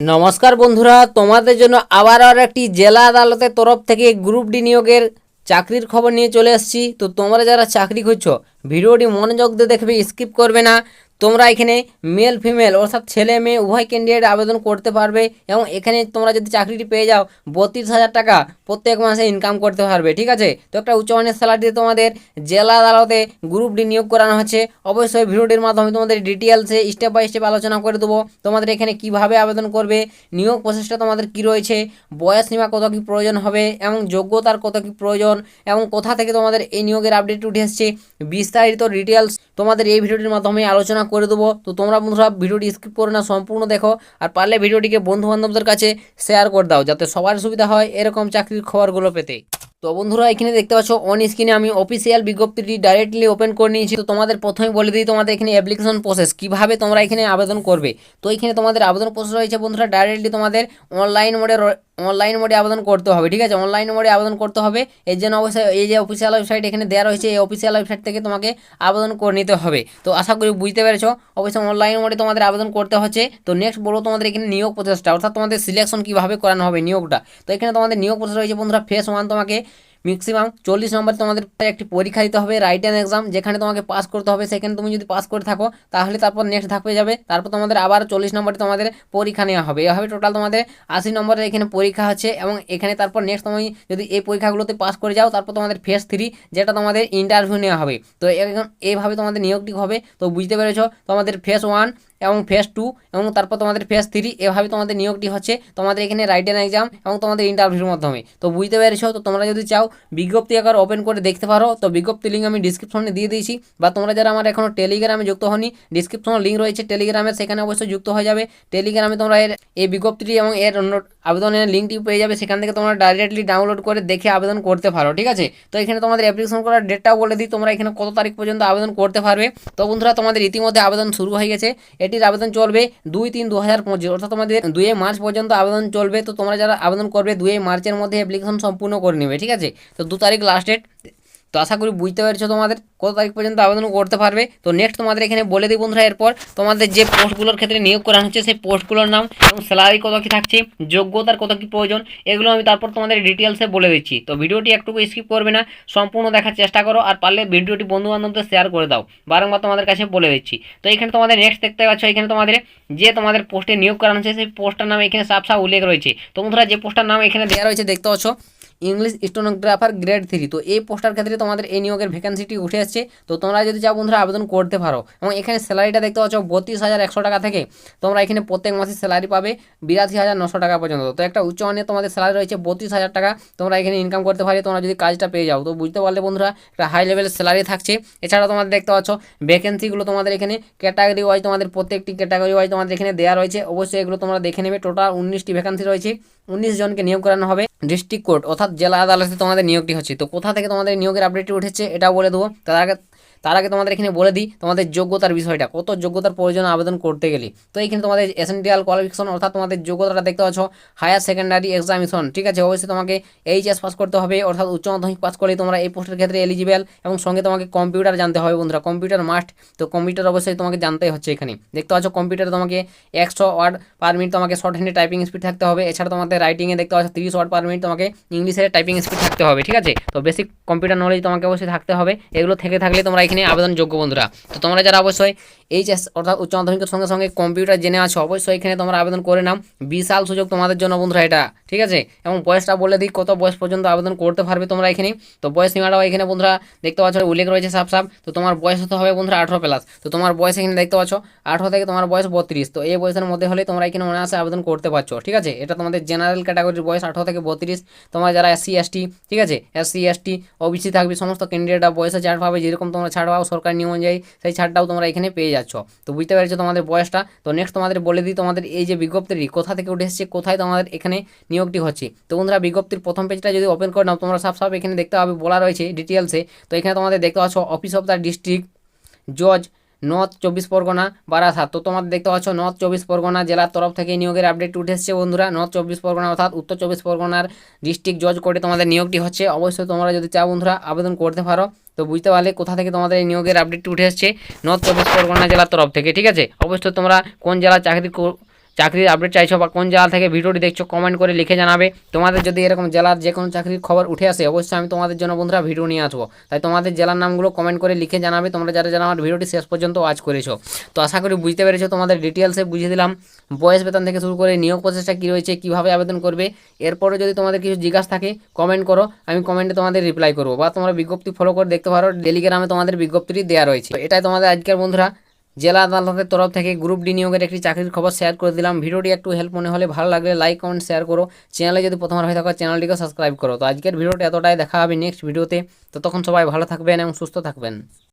নমস্কার বন্ধুরা, তোমাদের জন্য আবার আর একটি জেলা আদালতের তরফ থেকে গ্রুপ ডি নিয়োগের চাকরির খবর নিয়ে চলে আসছি তো তোমরা যারা চাকরি খুঁজছো, ভিডিওটি মনোযোগ দিয়ে দেখবে, স্কিপ করবে না। তোমরা এখানে মেল ফিমেল অর্থাৎ ছেলে, মেয়ে, উভয় ক্যান্ডিডেট আবেদন করতে পারবে এবং এখানে তোমরা যদি চাকরিটি পেয়ে যাও, বত্রিশ হাজার টাকা প্রত্যেক মাসে ইনকাম করতে পারবে, ঠিক আছে? তো একটা উচ্চমানের স্যালারি তোমাদের জেলা আদালতে গ্রুপ ডি নিয়োগ করানো হচ্ছে। অবশ্যই ভিডিওটির মাধ্যমে তোমাদের ডিটেলসে স্টেপ বাই স্টেপ আলোচনা করে দেবো। তোমাদের এখানে কীভাবে আবেদন করবে, নিয়োগ প্রসেসটা তোমাদের কি রয়েছে, বয়স সীমা কত কী প্রয়োজন হবে এবং যোগ্যতার কত কী প্রয়োজন এবং কোথা থেকে তোমাদের এই নিয়োগের আপডেট উঠে এসছে, বিস্তারিত ডিটেলস তোমাদের এই ভিডিওটির মাধ্যমে আলোচনা করে দেবো। তো তোমরা বন্ধুরা ভিডিওটি স্কিপ করে না, সম্পূর্ণ দেখো। আর পারলে ভিডিওটিকে বন্ধু বান্ধবদের কাছে শেয়ার করে দাও, যাতে সবার সুবিধা হয় এরকম চাকরির খবরগুলো পেতে। তো বন্ধুরা, এখানে দেখতে পাচ্ছ অন স্ক্রিনে আমি অফিসিয়াল বিজ্ঞপ্তিটি ডাইরেক্টলি ওপেন করে নিয়েছি। তো তোমাদের প্রথমে বলে দিই, তোমাদের এখানে অ্যাপ্লিকেশন প্রসেস কীভাবে তোমরা এখানে আবেদন করবে? তো এখানে তোমাদের আবেদন প্রসেস রয়েছে বন্ধুরা ডাইরেক্টলি তোমাদের অনলাইন মোডে অনলাইন মোডে আবেদন করতে হবে, ঠিক আছে? অনলাইন মোডে আবেদন করতে হবে, এর জন্য অবশ্যই এই যে অফিসিয়াল ওয়েবসাইট এখানে দেওয়া রয়েছে, এই অফিসিয়াল ওয়েবসাইট থেকে তোমাকে আবেদন করে নিতে হবে। তো আশা করি বুঝতে পেরেছ, অবশ্যই অনলাইন মোডে তোমাদের আবেদন করতে হচ্ছে। তো নেক্সট বলব তোমাদের এখানে নিয়োগ প্রচেষ্টা অর্থাৎ তোমাদের সিলেকশন কীভাবে করানো হবে নিয়োগটা। তো এখানে তোমাদের নিয়োগ প্রসেস রয়েছে বন্ধুরা ফেস ওয়ান তোমাকে ম্যাক্সিমাম চল্লিশ নম্বর তোমাদের একটি পরীক্ষা দিতে হবে রাইট অ্যান্ড এক্সাম যেখানে তোমাকে পাস করতে হবে, সেখানে তুমি যদি পাস করে থাকো, তাহলে তারপর নেক্সট ধাপে যাবে। তারপর তোমাদের আবার চল্লিশ নম্বরে তোমাদের পরীক্ষা নেওয়া হবে। এভাবে টোটাল তোমাদের আশি নম্বরের এখানে পরীক্ষা হচ্ছে এবং এখানে তারপর নেক্সট তুমি যদি এই পরীক্ষাগুলোতে পাস করে যাও, তারপর তোমাদের ফেস থ্রি যেটা তোমাদের ইন্টারভিউ নেওয়া হবে। তো এখন এইভাবে তোমাদের নিয়োগটি হবে। তো বুঝতে পেরেছ? তোমাদের ফেস ওয়ান এবং ফেস টু এবং তারপর তোমাদের ফেস থ্রি এভাবে তোমাদের নিয়োগটি হচ্ছে। তোমাদের এখানে রাইটেন এক্সাম এবং তোমাদের ইন্টারভিউর মাধ্যমে। তো বুঝতে পেরেছ? তো তোমরা যদি চাও, বিজ্ঞপ্তি আকার ওপেন করে দেখতে পারো। তো বিজ্ঞপ্তি লিঙ্ক আমি ডিসক্রিপশনে দিয়ে দিয়েছি। বা তোমরা যারা আমার এখনও টেলিগ্রামে যুক্ত হনি ডিসক্রিপশনে লিঙ্ক রয়েছে। টেলিগ্রামের সেখানে অবশ্যই যুক্ত হয়ে যাবে। টেলিগ্রামে তোমরা এর, এই বিজ্ঞপ্তিটি এবং এর অন্য আবেদনের লিঙ্কটি পেয়ে যাবে। সেখান থেকে তোমরা ডাইরেক্টলি ডাউনলোড করে দেখে আবেদন করতে পারো, ঠিক আছে? তো এখানে তোমাদের অ্যাপ্লিকেশন করার ডেটটাও বলে দিই। তোমরা এখানে কত তারিখ পর্যন্ত আবেদন করতে পারবে। তো বন্ধুরা, তোমাদের ইতিমধ্যে আবেদন শুরু হয়ে গেছে। এটির আবেদন চলবে দুই তিন দু হাজার পঁচিশ। অর্থাৎ তোমাদের দুয়ে মার্চ পর্যন্ত আবেদন চলবে। তো তোমরা যারা আবেদন করবে দুয়ে মার্চের মধ্যে অ্যাপ্লিকেশন সম্পূর্ণ করে নেবে, ঠিক আছে? তো দু তারিখ লাস্ট ডেট তো আশা করি বুঝতে পেরেছ তোমাদের কত তারিখ পর্যন্ত আবেদন করতে পারবে। তো নেক্সট তোমাদের এখানে বলে দিই বন্ধুরা, এরপর তোমাদের যে পোস্টগুলোর ক্ষেত্রে নিয়োগ করা হচ্ছে, সেই পোস্টগুলোর নাম এবং স্যালারি কত কী থাকছে, যোগ্যতার কত কী প্রয়োজন, এগুলো আমি তারপর তোমাদের ডিটেলসে বলে দিচ্ছি। তো ভিডিওটি একটুকু স্কিপ করবে না, সম্পূর্ণ দেখার চেষ্টা করো, আর পারলে ভিডিওটি বন্ধু বান্ধবদের শেয়ার করে দাও। বারংবার তোমাদের কাছে বলে দিচ্ছি। তো এখানে তোমাদের নেক্সট দেখতে পাচ্ছ, এখানে তোমাদের যে তোমাদের পোস্টে নিয়োগ করা হচ্ছে, সেই পোস্টটার নাম এখানে সাফ সাফ উল্লেখ রয়েছে। তো বন্ধুরা, যে পোস্টার নাম এখানে দেওয়া রয়েছে, দেখতে পাচ্ছ ইংলিশ স্টোনোগ্রাফার গ্রেড থ্রি। তো এই পোস্টার ক্ষেত্রে তোমাদের এই নিয়োগের ভ্যাকেন্সিটি উঠে আসছে। তো তোমরা যদি চাও বন্ধুরা আবেদন করতে পারো। এবং এখানে স্যালারিটা দেখতে পাচ্ছ বত্রিশ হাজার একশো টাকা থেকে। তোমরা এখানে প্রত্যেক মাসে স্যালারি পাবে বিরাশি হাজার নশো টাকা পর্যন্ত। তো একটা উচ্চ মানের তোমাদের স্যালারি রয়েছে বত্রিশ হাজার টাকা। তোমরা এখানে ইনকাম করতে পারি তোমরা যদি কাজটা পেয়ে যাও। তো বুঝতে পারলে বন্ধুরা একটা হাই লেভেলের স্যালারি থাকছে। এছাড়া তোমাদের দেখতে পাচ্ছ ভ্যাকেন্সিগুলো তোমাদের এখানে ক্যাটাগরি ওয়াইজ তোমাদের প্রত্যেকটি ক্যাটাগরি ওয়াইজ তোমাদের এখানে দেওয়া রয়েছে। অবশ্যই এগুলো তোমরা দেখে নেবে। টোটাল উনিশটি ভ্যাকেন্সি রয়েছে। উনিশ জনকে নিয়োগ করানো হবে ডিস্ট্রিক্ট কোর্ট, অর্থাৎ জেলা আদালতে তোমাদের নিয়োগটি হচ্ছে। তো কোথা থেকে তোমাদের নিয়োগের আপডেটটি উঠেছে, এটাও বলে দেবো। তার আগে তার আগে তোমাদের এখানে বলে দিই, তোমাদের যোগ্যতার বিষয়টা, কত যোগ্যতার প্রয়োজন আবেদন করতে গেলে। তো এখানে তোমাদের এসেন্টিয়াল কোয়ালিফিকেশন অর্থাৎ তোমাদের যোগ্যতাটা দেখতে পাচ্ছ হায়ার সেকেন্ডারি এক্সামিশন ঠিক আছে? অবশ্যই তোমাকে এইচএস পাস করতে হবে, অর্থাৎ উচ্চ মাধ্যমিক পাস করলে তোমরা এই পোস্টের ক্ষেত্রে এলিজিবল এবং সঙ্গে তোমাকে কম্পিউটার জানতে হবে বন্ধুরা কম্পিউটার মাস্ট তো কম্পিউটার অবশ্যই তোমাকে জানতেই হচ্ছে এখানে। দেখতে পাচ্ছ কম্পিউটারে তোমাকে একশো ওয়ার্ড পার মিনিট তোমাকে শর্ট হ্যান্ডে টাইপিং স্পিড থাকতে হবে, এছাড়া তোমাদের রাইটিংয়ে দেখতে পাচ্ছ, তিরিশ ওয়ার্ড পার মিনিট তোমাকে ইংলিশের টাইপিং স্পিড থাকতে হবে, ঠিক আছে? তো বেসিক কম্পিউটার নলেজ তোমাকে অবশ্যই থাকতে হবে, এগুলো থেকে থাকলে তোমরা এখানে আবেদন যোগ্য বন্ধুরা। তো তোমরা যারা অবশ্যই এইচএস অর্থাৎ উচ্চ মাধ্যমিকের সঙ্গে সঙ্গে কম্পিউটার জেনে আছো, অবশ্যই এখানে তোমরা আবেদন করে নাও। বিশাল সুযোগ তোমাদের জন্য বন্ধুরা এটা, ঠিক আছে? এবং বয়সটা বলে দিই, কত বয়স পর্যন্ত আবেদন করতে পারবে তোমরা এখানে। তো বয়স সীমাটাও এখানে বন্ধুরা দেখতে পাচ্ছ, উল্লেখ রয়েছে সাপ সাপ তো তোমার বয়স হতে হবে বন্ধুরা আঠেরো প্লাস তো তোমার বয়স এখানে দেখতে পাচ্ছ, আঠেরো থেকে তোমার বয়স বত্রিশ। তো এই বয়সের মধ্যে হলে তোমরা এখানে অনায়াসে আবেদন করতে পারছ, ঠিক আছে? এটা তোমাদের জেনারেল ক্যাটাগরির বয়স, আঠেরো থেকে বত্রিশ। তোমার যারা এসসি এসটি ঠিক আছে? এসসি এসটি ওবিসি থাকবে, সমস্ত ক্যান্ডিডেটরা বয়সে ছাড় পাবে, যেরকম তোমরা ছাড় পাও সরকারি নিয়ম অনুযায়ী, সেই ছাড়টাও তোমরা এখানে পেয়ে যাচ্ছ। তো বুঝতে পেরেছ তোমাদের বয়সটা? তো নেক্সট তোমাদের বলে দিই, তোমাদের এই যে বিজ্ঞপ্তিটি, কোথা থেকে উঠে এসেছে, কোথায় তোমাদের এখানে নিয়োগটি হচ্ছে? তো বন্ধুরা, বিজ্ঞপ্তির প্রথম পেজটা যদি ওপেন করে নাও, তোমরা সব সব এখানে দেখতে পাবে, বলা রয়েছে ডিটেলসে তো এখানে তোমাদের দেখতে পাচ্ছ অফিস অফ দ্য ডিস্ট্রিক্ট জজ নর্থ চব্বিশ পরগনা, বারাসাত। তো তোমাদের দেখতে পাচ্ছ, নর্থ চব্বিশ পরগনা জেলার তরফ থেকে নিয়োগের আপডেট উঠে এসেছে বন্ধুরা। নর্থ চব্বিশ পরগনা অর্থাৎ উত্তর চব্বিশ পরগনার ডিস্ট্রিক্ট জজ কোর্টে তোমাদের নিয়োগটি হচ্ছে। অবশ্যই তোমরা যদি চাও বন্ধুরা, আবেদন করতে পারো। তো বুঝতে পারলে কোথা থেকে তোমাদের এই নিয়োগের আপডেট উঠে এসেছে নর্থ চব্বিশ পরগনা জেলার তরফ থেকে, ঠিক আছে? অবশ্যই তোমরা কোন জেলার চাকরি চাকরির আপডেট চাইছো বা কোন জেলা থেকে ভিডিওটি দেখছ কমেন্ট করে লিখে জানাবে। তোমাদের যদি এরকম জেলার যে কোনো চাকরির খবর উঠে আসে, অবশ্যই আমি তোমাদের জন্য বন্ধুরা ভিডিও নিয়ে আসব। তাই তোমাদের জেলার নামগুলো কমেন্ট করে লিখে জানাবে, তোমরা যারা যারা আমার ভিডিওটি শেষ পর্যন্ত ওয়াচ করেছ। তো আশা করি বুঝতে পেরেছ, তোমাদের ডিটেলসে বুঝিয়ে দিলাম। বয়স বেতন থেকে শুরু করে নিয়োগ প্রসেসটা কী রয়েছে, কীভাবে আবেদন করবে এরপরে যদি তোমাদের কিছু জিজ্ঞাসা থাকে কমেন্ট করো, আমি কমেন্টে তোমাদের রিপ্লাই করব। বা তোমরা বিজ্ঞপ্তি ফলো করে দেখতে পারো টেলিগ্রামে তোমাদের বিজ্ঞপ্তিটি দেওয়া রয়েছে। এটাই তোমাদের আজকের বন্ধুরা। জেলা আদালতের তরফ থেকে গ্রুপ ডি নিয়োগের একটি চাকরির খবর শেয়ার করে দিলাম। ভিডিওটি একটু হেল্প মনে হলে ভালো লাগলে লাইক কমেন্ট শেয়ার করো। চ্যানেলে যদি প্রথমবার হয়ে থাকো চ্যানেলটিকে সাবস্ক্রাইব করো। তো আজকের ভিডিওটি এতটাই, দেখা হবে নেক্সট ভিডিওতে তো। তখন সবাই ভালো থাকবেন এবং সুস্থ থাকবেন।